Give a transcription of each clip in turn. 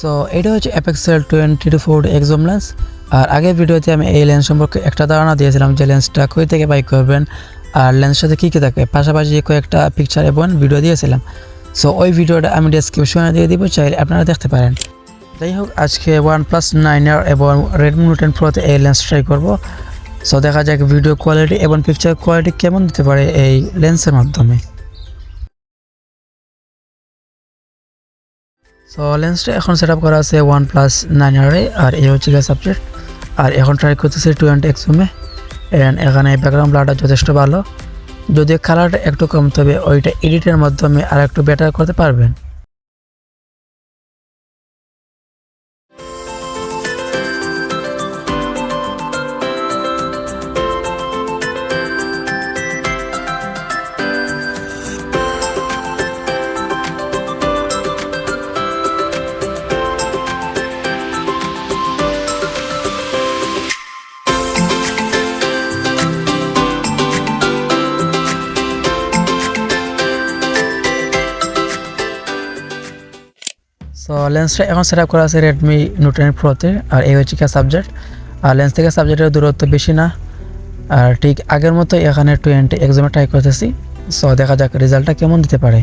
So এটা হচ্ছে Apexel twenty to four x zoom lens আর আগের ভিডিওতে আমি এই লেন্স সম্পর্কে একটা ধারণা দিয়েছিলাম যে লেন্সটা কই থেকে বাই করবেন আর লেন্সের সাথে কী কী থাকে। পাশাপাশি কয়েকটা পিকচার এবং ভিডিও দিয়েছিলাম। সো ওই ভিডিওটা আমি ডেসক্রিপশনে দিয়ে দিব, চাইলে আপনারা দেখতে পারেন। যাই হোক, আজকে ওয়ান প্লাস নাইনার এবং রেডমি নোট টেন প্রোতে এই লেন্স ট্রাই করব। সো দেখা যাক ভিডিও কোয়ালিটি এবং পিকচার কোয়ালিটি কেমন দিতে পারে এই লেন্সের মাধ্যমে। সো লেন্সটা এখন সেট আপ করা আছে ওয়ান প্লাস নাইন আরে আর এই হচ্ছে গিয়ে সাবজেক্ট আর এখন ট্রাই করতেসি টু অ্যান্ড এক্স এক্সুমে অ্যান্ড এখানে ব্যাকগ্রাউন্ড ব্লাডটা যথেষ্ট ভালো। যদি কালারটা একটু কম, তবে ওইটা এডিটের মাধ্যমে আর একটু বেটার করতে পারবেন। সো লেন্সটা এখন সেট আপ করা আছে রেডমি নোট টেন প্রোতে আর এই হচ্ছে সাবজেক্ট আর লেন্স থেকে সাবজেক্টের দূরত্ব বেশি না। আর ঠিক আগের মতো এখানে টোয়েন্টি এক্সামে ট্রাই করতেছি। সো দেখা যাক রেজাল্টটা কেমন দিতে পারে।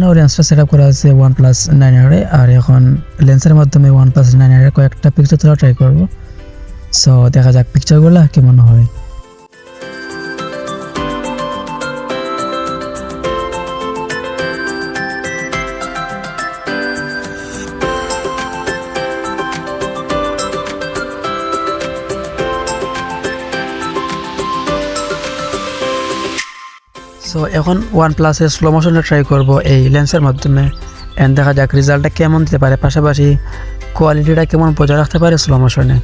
নাও লেন্সটা সেট আপ করা আছে ওয়ান প্লাস নাইন আরে আর এখন লেন্সের মাধ্যমে ওয়ান প্লাস নাইন আরে কয়েকটা পিকচার তোলা ট্রাই করব। সো দেখা যাক পিকচারগুলো কেমন হয়। সো এখন ওয়ান প্লাসের স্লো মোশনে ট্রাই করব এই লেন্সের মাধ্যমে। অ্যান্ড দেখা যাক রেজাল্টটা কেমন দিতে পারে। পাশাপাশি কোয়ালিটিটা কেমন বজায় রাখতে পারে স্লো মোশনে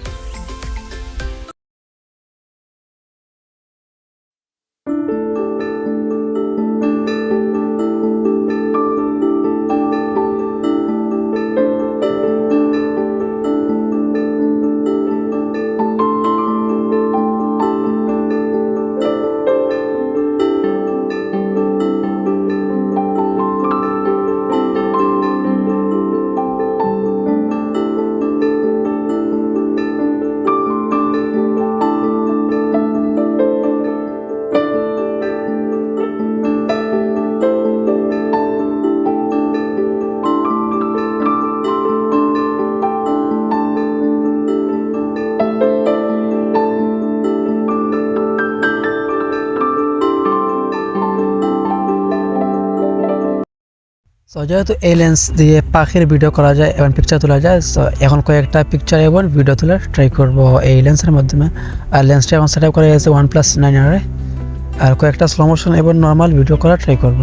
সো যেহেতু এই লেন্স দিয়ে পাখির ভিডিও করা যায় এবং পিকচার তোলা যায় সো এখন কয়েকটা পিকচার এবং ভিডিও তোলার ট্রাই করব এই লেন্সের মাধ্যমে। আর লেন্সটা এখন সেট আপ করা গেছে ওয়ান প্লাস নাইন আরে কয়েকটা স্লো মোশন এবং নর্মাল ভিডিও করার ট্রাই করব।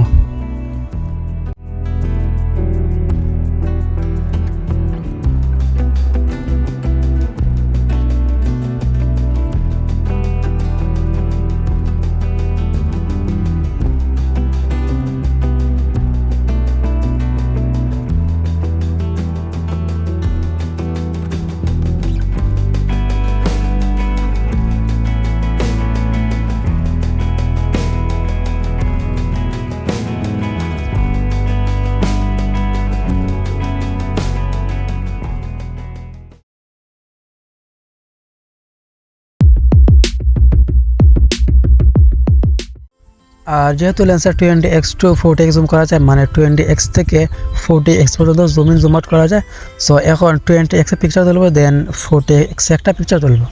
আর যেহেতু Lancer twenty x to forty x zoom করা যায় মানে টোয়েন্টি এক্স থেকে ফোর্টি এক্স পর্যন্ত জুম ইন জুম আউট করা যায়। সো এখন টোয়েন্টি এক্সে পিকচার তুলবো দেন ফোর্টি এক্সে একটা পিকচার তুলবো।